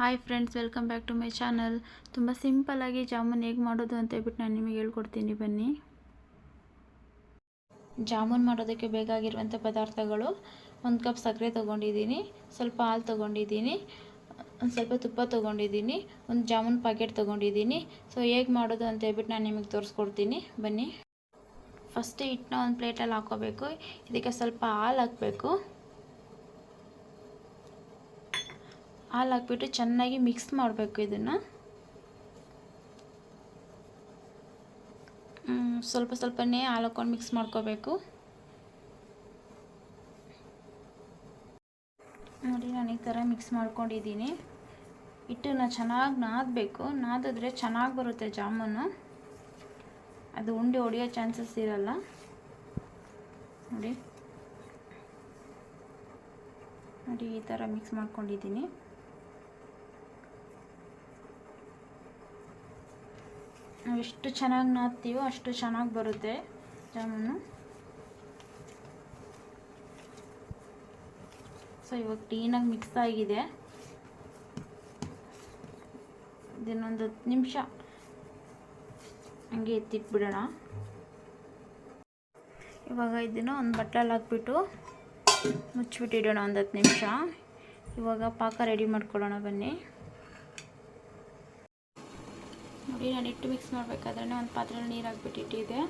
Hi friends welcome back to my channel ತುಂಬ ಸಿಂಪಲ್ಲಾಗಿ ಜಾಮೂನ್ ಹೇಗೆ ಮಾಡೋದು ಅಂತ ಹೇಳ್ಬಿಟ್ಟು ನಾನು ನಿಮಗೆ ಹೇಳ್ಕೊಡ್ತೀನಿ. ಬನ್ನಿ. ಜಾಮೂನ್ ಮಾಡೋದಕ್ಕೆ ಬೇಕಾಗಿರುವಂಥ ಪದಾರ್ಥಗಳು ಒಂದು ಕಪ್ ಸಕ್ಕರೆ ತೊಗೊಂಡಿದ್ದೀನಿ, ಸ್ವಲ್ಪ ಹಾಲು ತೊಗೊಂಡಿದ್ದೀನಿ, ಒಂದು ಸ್ವಲ್ಪ ತುಪ್ಪ ತೊಗೊಂಡಿದ್ದೀನಿ, ಒಂದು ಜಾಮೂನ್ ಪ್ಯಾಕೆಟ್ ತೊಗೊಂಡಿದ್ದೀನಿ. ಸೊ ಹೇಗೆ ಮಾಡೋದು ಅಂತ ಹೇಳ್ಬಿಟ್ಟು ನಾನು ನಿಮಗೆ ತೋರಿಸ್ಕೊಡ್ತೀನಿ. ಬನ್ನಿ. ಫಸ್ಟ್ ಹಿಟ್ಟನ್ನ ಒಂದು ಪ್ಲೇಟಲ್ಲಿ ಹಾಕ್ಕೋಬೇಕು ಇದಕ್ಕೆ ಸ್ವಲ್ಪ ಹಾಲು ಹಾಕಬೇಕು. ಹಾಲು ಹಾಕ್ಬಿಟ್ಟು ಚೆನ್ನಾಗಿ ಮಿಕ್ಸ್ ಮಾಡಬೇಕು ಇದನ್ನು. ಸ್ವಲ್ಪ ಸ್ವಲ್ಪನೇ ಹಾಲು ಹಾಕ್ಕೊಂಡು ಮಿಕ್ಸ್ ಮಾಡ್ಕೋಬೇಕು. ನೋಡಿ, ನಾನು ಈ ಥರ ಮಿಕ್ಸ್ ಮಾಡ್ಕೊಂಡಿದ್ದೀನಿ. ಹಿಟ್ಟನ್ನು ಚೆನ್ನಾಗಿ ನಾದಬೇಕು. ನಾದಿದ್ರೆ ಚೆನ್ನಾಗಿ ಬರುತ್ತೆ ಜಾಮೂನು. ಅದು ಉಂಡೆ ಹೊಡೆಯೋ ಚಾನ್ಸಸ್ ಇರಲ್ಲ. ನೋಡಿ. ನೋಡಿ, ಈ ಥರ ಮಿಕ್ಸ್ ಮಾಡ್ಕೊಂಡಿದ್ದೀನಿ. ಎಷ್ಟು ಚೆನ್ನಾಗಿ ನಾದ್ತೀವೋ ಅಷ್ಟು ಚೆನ್ನಾಗಿ ಬರುತ್ತೆ ಜಾಮೂನು. ಸೊ ಇವಾಗ ಕ್ಲೀನಾಗಿ ಮಿಕ್ಸ್ ಆಗಿದೆ. ಇದನ್ನೊಂದು ಹತ್ತು ನಿಮಿಷ. ಹಂಗೆ ಎತ್ತಿಟ್ಬಿಡೋಣ. ಇವಾಗ ಇದನ್ನು ಒಂದು ಬಟ್ಟಲಲ್ಲಿ ಹಾಕ್ಬಿಟ್ಟು ಮುಚ್ಚಿಬಿಟ್ಟಿಡೋಣ ಒಂದು ಹತ್ತು ನಿಮಿಷ. ಇವಾಗ ಪಾಕ ರೆಡಿ ಮಾಡ್ಕೊಳ್ಳೋಣ ಬನ್ನಿ. ನೋಡಿ, ನಾನು ಹಿಟ್ಟು ಮಿಕ್ಸ್ ಮಾಡಬೇಕಾದ್ರೆ ಒಂದು ಪಾತ್ರೆಯಲ್ಲಿ ನೀರು ಹಾಕ್ಬಿಟ್ಟಿಟ್ಟಿದೆ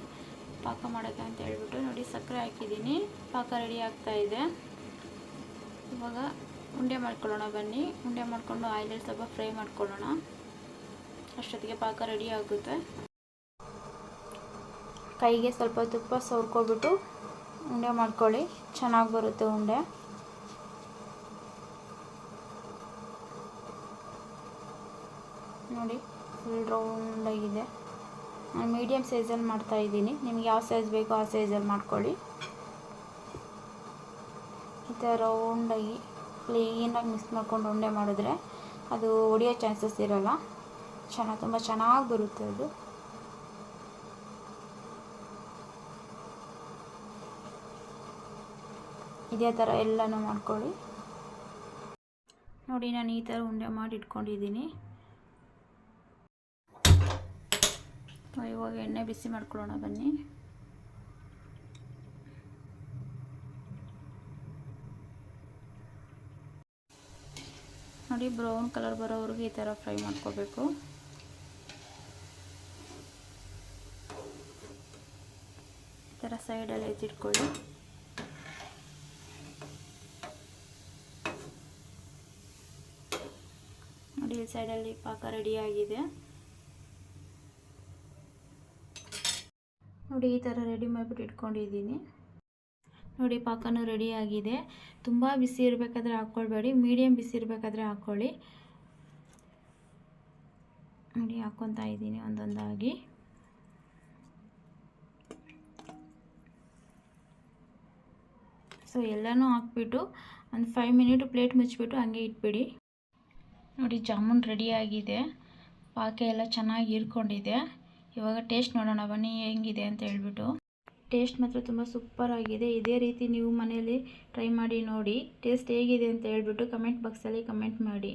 ಪಾಕ ಮಾಡೋಕ್ಕೆ ಅಂತ ಹೇಳ್ಬಿಟ್ಟು ನೋಡಿ, ಸಕ್ಕರೆ ಹಾಕಿದ್ದೀನಿ. ಪಾಕ ರೆಡಿ ಆಗ್ತಾ ಇದೆ. ಇವಾಗ ಉಂಡೆ ಮಾಡ್ಕೊಳ್ಳೋಣ ಬನ್ನಿ. ಉಂಡೆ ಮಾಡಿಕೊಂಡು ಆಯಿಲಲ್ಲಿ ಸ್ವಲ್ಪ ಫ್ರೈ ಮಾಡ್ಕೊಳ್ಳೋಣ. ಅಷ್ಟೊತ್ತಿಗೆ ಪಾಕ ರೆಡಿ ಆಗುತ್ತೆ. ಕೈಗೆ ಸ್ವಲ್ಪ ತುಪ್ಪ ಸೋರ್ಕೊಬಿಟ್ಟು ಉಂಡೆ ಮಾಡ್ಕೊಳ್ಳಿ. ಚೆನ್ನಾಗಿ ಬರುತ್ತೆ ಉಂಡೆ. ನೋಡಿ ಫುಲ್ ರೌಂಡಾಗಿದೆ. ನಾನು ಮೀಡಿಯಮ್ ಸೈಜಲ್ಲಿ ಮಾಡ್ತಾಯಿದ್ದೀನಿ ನಿಮ್ಗೆ ಯಾವ ಸೈಜ್ ಬೇಕೋ ಆ ಸೈಜಲ್ಲಿ ಮಾಡ್ಕೊಳ್ಳಿ. ಈ ಥರ ರೌಂಡಾಗಿ ಕ್ಲೀನಾಗಿ ಮಿಕ್ಸ್ ಮಾಡ್ಕೊಂಡು ಉಂಡೆ ಮಾಡಿದ್ರೆ ಅದು ಒಡೆಯೋ ಚಾನ್ಸಸ್ ಇರೋಲ್ಲ. ಚೆನ್ನಾಗಿ, ತುಂಬ ಚೆನ್ನಾಗಿ ಬರುತ್ತೆ ಅದು. ಇದೇ ಥರ ಎಲ್ಲನೂ ಮಾಡ್ಕೊಳ್ಳಿ. ನೋಡಿ, ನಾನು ಈ ಥರ ಉಂಡೆ ಮಾಡಿ ಇಟ್ಕೊಂಡಿದ್ದೀನಿ. ಇವಾಗ ಎಣ್ಣೆ ಬಿಸಿ ಮಾಡ್ಕೊಳ್ಳೋಣ, ಬನ್ನಿ. ನೋಡಿ, ಬ್ರೌನ್ ಕಲರ್ ಬರೋವರೆಗೆ ಈ ಥರ ಫ್ರೈ ಮಾಡ್ಕೋಬೇಕು. ಈ ಥರ ಸೈಡಲ್ಲಿ ಎತ್ತಿಟ್ಕೊಳ್ಳಿ. ನೋಡಿ, ಈ ಸೈಡಲ್ಲಿ ಪಾಕ ರೆಡಿಯಾಗಿದೆ ನೋಡಿ ಈ ಥರ ರೆಡಿ ಮಾಡಿಬಿಟ್ಟು ಇಟ್ಕೊಂಡಿದ್ದೀನಿ. ನೋಡಿ, ಪಾಕನೂ ರೆಡಿಯಾಗಿದೆ ತುಂಬ ಬಿಸಿ ಇರಬೇಕಾದ್ರೆ ಹಾಕ್ಕೊಳ್ಬೇಡಿ. ಮೀಡಿಯಮ್ ಬಿಸಿ ಇರಬೇಕಾದ್ರೆ ಹಾಕ್ಕೊಳ್ಳಿ. ನೋಡಿ ಹಾಕ್ಕೊತಾ ಇದ್ದೀನಿ ಒಂದೊಂದಾಗಿ. ಸೊ, ಎಲ್ಲನೂ ಹಾಕ್ಬಿಟ್ಟು ಒಂದು ಫೈವ್ ಮಿನಿಟ್ ಪ್ಲೇಟ್ ಮುಚ್ಚಿಬಿಟ್ಟು ಹಂಗೆ ಇಟ್ಬಿಡಿ. ನೋಡಿ, ಜಾಮೂನ್ ರೆಡಿಯಾಗಿದೆ ಪಾಕ ಎಲ್ಲ ಚೆನ್ನಾಗಿ ಹೀರ್ಕೊಂಡಿದೆ. ಇವಾಗ ಟೇಸ್ಟ್ ನೋಡೋಣ, ಬನ್ನಿ ಹೆಂಗಿದೆ ಅಂತ ಹೇಳ್ಬಿಟ್ಟು. ಟೇಸ್ಟ್ ಮಾತ್ರ ತುಂಬ ಸೂಪರ್ ಆಗಿದೆ. ಇದೇ ರೀತಿ ನೀವು ಮನೆಯಲ್ಲಿ ಟ್ರೈ ಮಾಡಿ ನೋಡಿ, ಟೇಸ್ಟ್ ಹೇಗಿದೆ ಅಂತ ಹೇಳ್ಬಿಟ್ಟು ಕಮೆಂಟ್ ಬಾಕ್ಸಲ್ಲಿ ಕಮೆಂಟ್ ಮಾಡಿ.